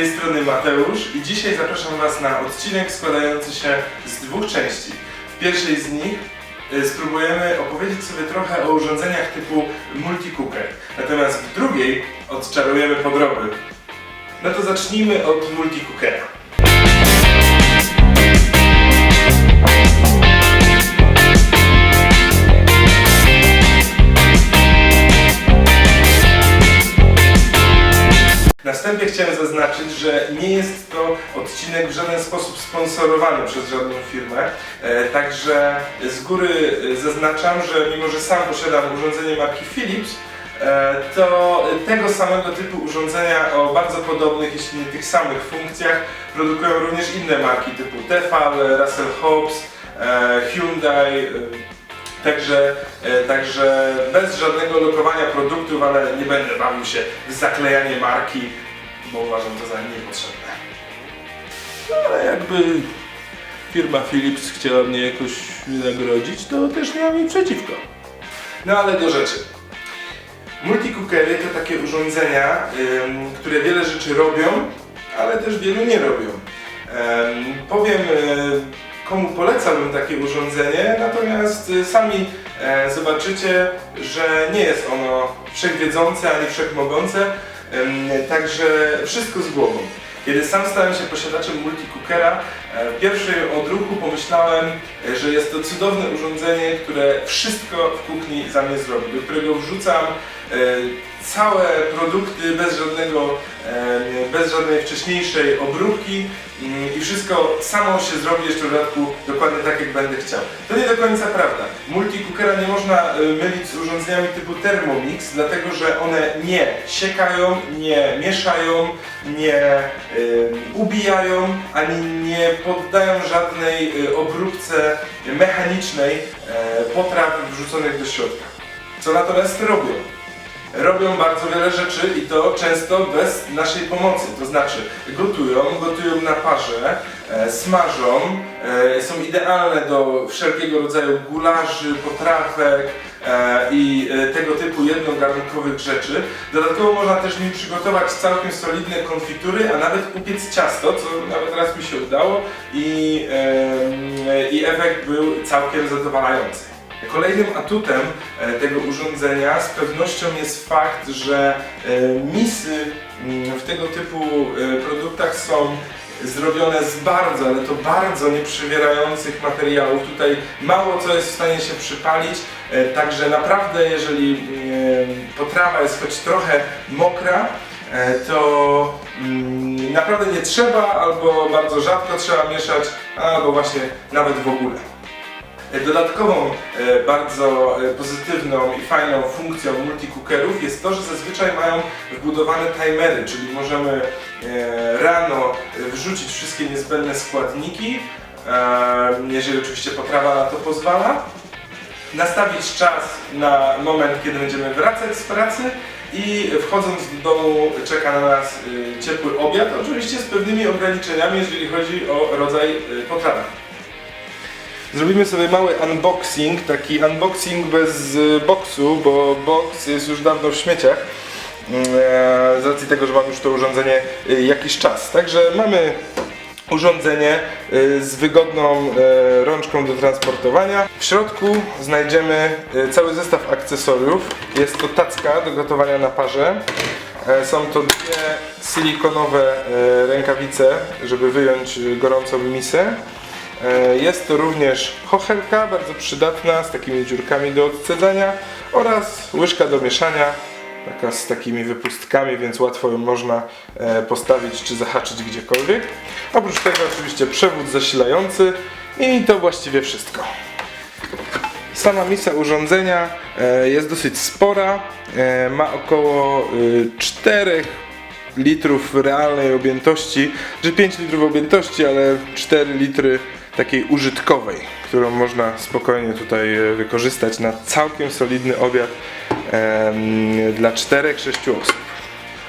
tej strony Mateusz i dzisiaj zapraszam Was na odcinek składający się z dwóch części. W pierwszej z nich y, spróbujemy opowiedzieć sobie trochę o urządzeniach typu multicooker. Natomiast w drugiej odczarujemy podroby. No to zacznijmy od multicookera. Chciałem zaznaczyć, że nie jest to odcinek w żaden sposób sponsorowany przez żadną firmę. E, także z góry e, zaznaczam, że mimo że sam posiadam urządzenie marki Philips, e, to tego samego typu urządzenia o bardzo podobnych, jeśli nie tych samych funkcjach produkują również inne marki typu Tefal, Russell Hobbs, Hyundai. Także, także bez żadnego lokowania produktów, ale nie będę bawił się w zaklejanie marki, bo uważam to za niepotrzebne. No, ale jakby firma Philips chciała mnie jakoś wynagrodzić, to też nie mam nic przeciwko. No ale do rzeczy. Multicookery to takie urządzenia, ym, które wiele rzeczy robią, ale też wielu nie robią. Em, powiem, y, komu polecałbym takie urządzenie, natomiast y, sami e, zobaczycie, że nie jest ono wszechwiedzące ani wszechmogące, Ym, także wszystko z głową. Kiedy sam stałem się posiadaczem multicookera, e, w pierwszym odruchu pomyślałem, e, że jest to cudowne urządzenie, które wszystko w kuchni za mnie zrobi, do którego wrzucam e, całe produkty bez żadnego, bez żadnej wcześniejszej obróbki mm, i wszystko samo się zrobi jeszcze w dodatku dokładnie tak jak będę chciał. To nie do końca prawda. Multicookera nie można e, mylić z urządzeniami typu Thermomix, dlatego że one nie siekają, nie mieszają, nie y, ubijają, ani nie poddają żadnej y, obróbce mechanicznej e, potraw wrzuconych do środka. Co natomiast robią? Robią bardzo wiele rzeczy i to często bez naszej pomocy. To znaczy gotują, gotują na parze, e, smażą, e, są idealne do wszelkiego rodzaju gulaszy, potrawek e, i e, tego typu jednogarnkowych rzeczy. Dodatkowo można też nim przygotować całkiem solidne konfitury, a nawet upiec ciasto, co nawet raz mi się udało i, e, i efekt był całkiem zadowalający. Kolejnym atutem e, tego urządzenia z pewnością jest fakt, że e, misy mm, w tego typu e, produktach są zrobione z bardzo, ale to bardzo nieprzywierających materiałów. Tutaj mało co jest w stanie się przypalić, także naprawdę jeżeli potrawa jest choć trochę mokra, to mm, naprawdę nie trzeba albo bardzo rzadko trzeba mieszać, albo właśnie nawet w ogóle. Dodatkową e, bardzo e, pozytywną i fajną funkcją multicookerów jest to, że zazwyczaj mają wbudowane timery, czyli możemy e, rano e, wrzucić wszystkie niezbędne składniki, e, jeżeli oczywiście potrawa na to pozwala, nastawić czas na moment, kiedy będziemy wracać z pracy i wchodząc do domu czeka na nas e, ciepły obiad, oczywiście z pewnymi ograniczeniami, jeżeli chodzi o rodzaj e, potrawy. Zrobimy sobie mały unboxing, taki unboxing bez y, boksu, bo box jest już dawno w śmieciach. mm, e, Z racji tego, że mam już to urządzenie y, jakiś czas. Także mamy urządzenie y, z wygodną rączką do transportowania. W środku znajdziemy cały zestaw akcesoriów. Jest to tacka do gotowania na parze. E, Są to dwie silikonowe rękawice, żeby wyjąć gorącą misę. E, Jest to również chochelka, bardzo przydatna, z takimi dziurkami do odcedzania oraz łyżka do mieszania, taka z takimi wypustkami, więc łatwo ją można e, postawić czy zahaczyć gdziekolwiek. Oprócz tego oczywiście przewód zasilający i to właściwie wszystko. Sama misa urządzenia e, jest dosyć spora, ma około y, 4 litrów realnej objętości, że 5 litrów objętości, ale 4 litry takiej użytkowej, którą można spokojnie tutaj e, wykorzystać na całkiem solidny obiad dla 4-6 osób.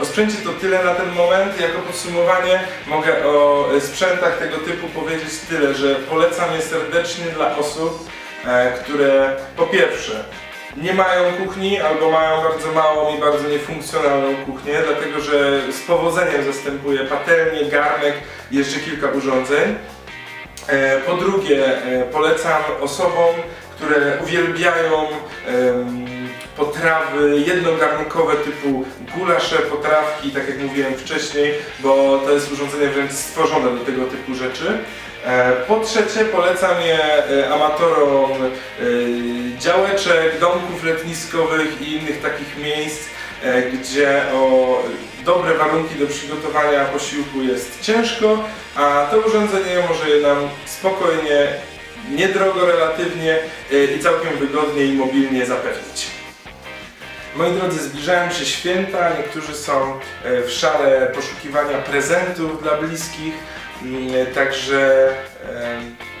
O sprzęcie to tyle na ten moment. Jako podsumowanie mogę o e, sprzętach tego typu powiedzieć tyle, że polecam je serdecznie dla osób, e, które po pierwsze nie mają kuchni albo mają bardzo małą i bardzo niefunkcjonalną kuchnię, dlatego że z powodzeniem zastępuje patelnię, garnek i jeszcze kilka urządzeń. E, Po drugie, e, polecam osobom, które uwielbiają potrawy jednogarnkowe typu gulasze, potrawki, tak jak mówiłem wcześniej, bo to jest urządzenie wręcz stworzone do tego typu rzeczy. E, Po trzecie, polecam je amatorom działeczek, domków letniskowych i innych takich miejsc, gdzie o dobre warunki do przygotowania posiłku jest ciężko, a to urządzenie może nam spokojnie, niedrogo relatywnie e, i całkiem wygodnie i mobilnie zapewnić. Moi drodzy, zbliżają się święta, niektórzy są e, w szale poszukiwania prezentów dla bliskich, mm, także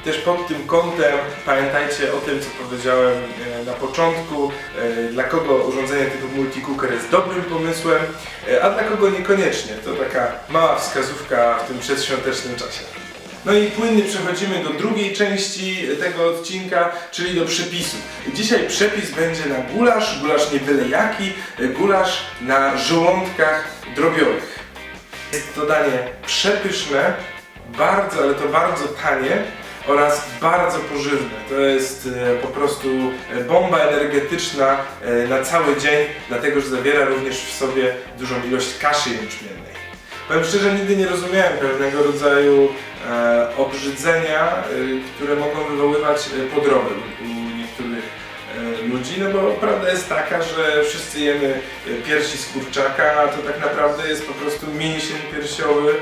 też pod tym kątem pamiętajcie o tym, co powiedziałem e, na początku, e, dla kogo urządzenie typu multicooker jest dobrym pomysłem, e, a dla kogo niekoniecznie. To taka mała wskazówka w tym przedświątecznym czasie. No i płynnie przechodzimy do drugiej części tego odcinka, czyli do przepisu. Dzisiaj przepis będzie na gulasz, gulasz nie byle jaki, gulasz na żołądkach drobiowych. Jest to danie przepyszne, bardzo, ale to bardzo tanie oraz bardzo pożywne. To jest e, po prostu e, bomba energetyczna e, na cały dzień, dlatego że zawiera również w sobie dużą ilość kaszy jęczmiennej. Powiem szczerze, nigdy nie rozumiałem pewnego rodzaju obrzydzenia, które mogą wywoływać podroby u niektórych ludzi, no bo prawda jest taka, że wszyscy jemy piersi z kurczaka, a to tak naprawdę jest po prostu mięsień piersiowy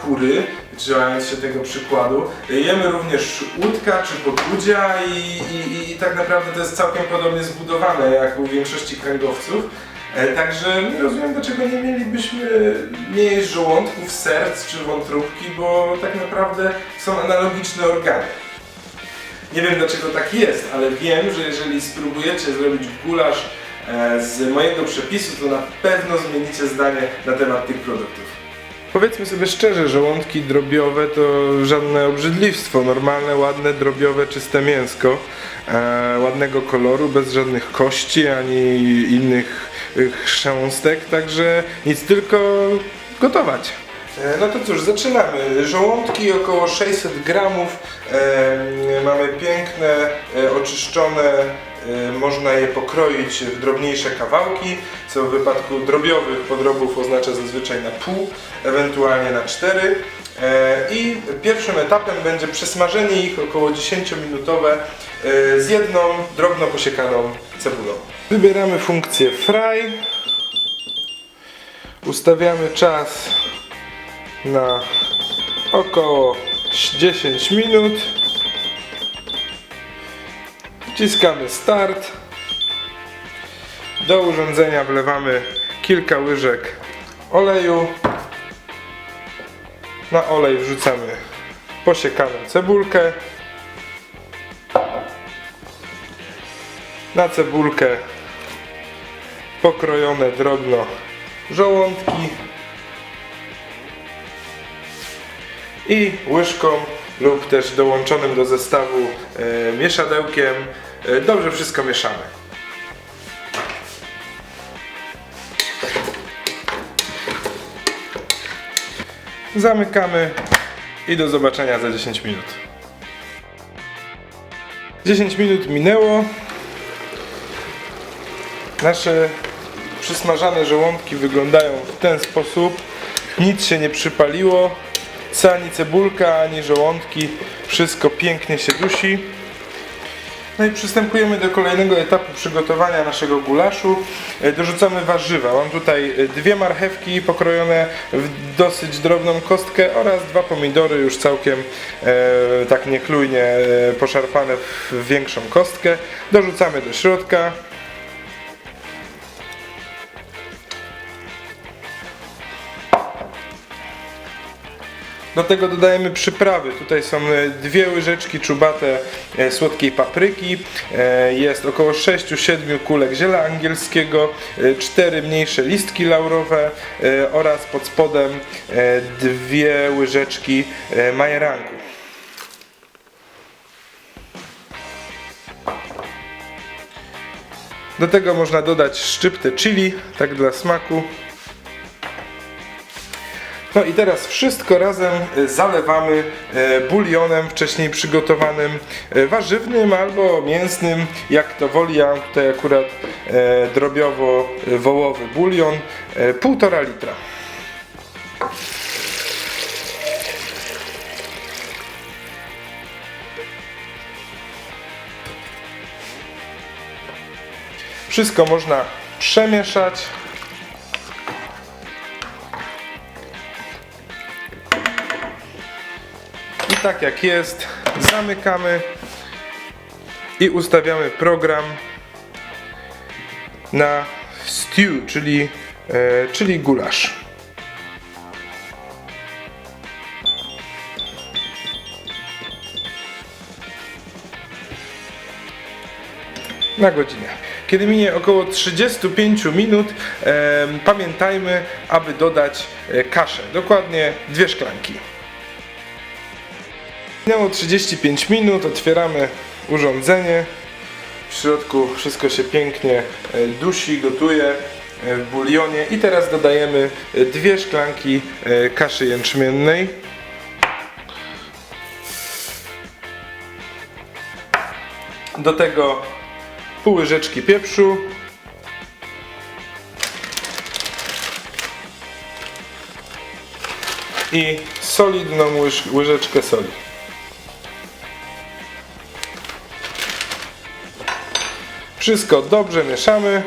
kury, trzymając się tego przykładu. Jemy również łódka czy podłudzia i, i, i, i tak naprawdę to jest całkiem podobnie zbudowane jak u większości kręgowców. E, Także nie rozumiem, dlaczego nie mielibyśmy nie jeść żołądków, serc czy wątróbki, bo tak naprawdę są analogiczne organy. Nie wiem dlaczego tak jest, ale wiem, że jeżeli spróbujecie zrobić gulasz e, z mojego przepisu, to na pewno zmienicie zdanie na temat tych produktów. Powiedzmy sobie szczerze, żołądki drobiowe to żadne obrzydliwstwo. Normalne, ładne, drobiowe, czyste mięsko. E, ładnego koloru, bez żadnych kości ani innych y, chrząstek, także nic tylko gotować. E, No to cóż, zaczynamy. Żołądki około 600 gramów. E, mamy piękne, e, oczyszczone. E, można je pokroić w drobniejsze kawałki, co w wypadku drobiowych podrobów oznacza zazwyczaj na pół, ewentualnie na cztery. E, I pierwszym etapem będzie przesmażenie ich około 10-minutowe e, z jedną drobno posiekaną cebulą. Wybieramy funkcję fry. Ustawiamy czas na około 10 minut. Wciskamy start. Do urządzenia wlewamy kilka łyżek oleju. Na olej wrzucamy posiekaną cebulkę. Na cebulkę pokrojone drobno żołądki i łyżką lub też dołączonym do zestawu e, mieszadełkiem dobrze wszystko mieszamy. Zamykamy i do zobaczenia za 10 minut. 10 minut minęło. Nasze przysmażane żołądki wyglądają w ten sposób. Nic się nie przypaliło. Ani cebulka, ani żołądki. Wszystko pięknie się dusi. No i przystępujemy do kolejnego etapu przygotowania naszego gulaszu. E, Dorzucamy warzywa. Mam tutaj e, dwie marchewki pokrojone w dosyć drobną kostkę oraz dwa pomidory już całkiem e, tak niechlujnie e, poszarpane w większą kostkę. Dorzucamy do środka. Do tego dodajemy przyprawy. Tutaj są e, dwie łyżeczki czubate e, słodkiej papryki. E, Jest około 6-7 kulek ziela angielskiego, cztery mniejsze listki laurowe oraz pod spodem dwie łyżeczki majeranku. Do tego można dodać szczyptę chili, tak dla smaku. No i teraz wszystko razem e, zalewamy e, bulionem wcześniej przygotowanym, e, warzywnym albo mięsnym, jak to woli. Ja tutaj akurat drobiowo-wołowy bulion, e, półtora litra. Wszystko można przemieszać. Tak jak jest, zamykamy i ustawiamy program na stew, czyli, e, czyli gulasz. na godzinę. Kiedy minie około 35 minut, em, pamiętajmy, aby dodać e, kaszę. Dokładnie dwie szklanki. Minęło 35 minut, otwieramy urządzenie. W środku wszystko się pięknie e, dusi, gotuje e, w bulionie. I teraz dodajemy e, dwie szklanki kaszy jęczmiennej. Do tego pół łyżeczki pieprzu. I solidną łyż, łyżeczkę soli. Wszystko dobrze mieszamy.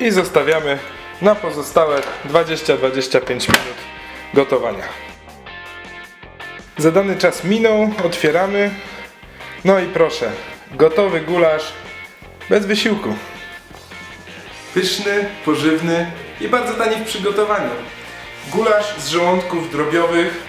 i zostawiamy na pozostałe 20-25 minut gotowania. Zadany czas minął, otwieramy. No i proszę, gotowy gulasz bez wysiłku. Pyszny, pożywny i bardzo tani w przygotowaniu. Gulasz z żołądków drobiowych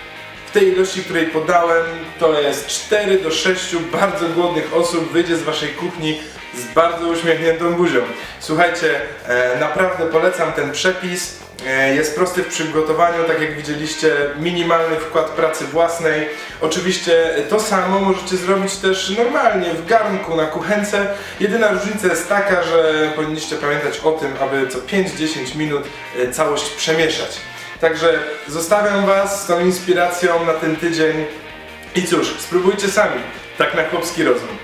w tej ilości, której podałem, to jest 4 do 6 bardzo głodnych osób wyjdzie z waszej kuchni z bardzo uśmiechniętą buzią. Słuchajcie, e, naprawdę polecam ten przepis. E, Jest prosty w przygotowaniu, tak jak widzieliście, minimalny wkład pracy własnej. Oczywiście to samo możecie zrobić też normalnie w garnku na kuchence. Jedyna różnica jest taka, że powinniście pamiętać o tym, aby co 5-10 minut e, całość przemieszać. Także zostawiam Was z tą inspiracją na ten tydzień. I cóż, spróbujcie sami, tak na chłopski rozum.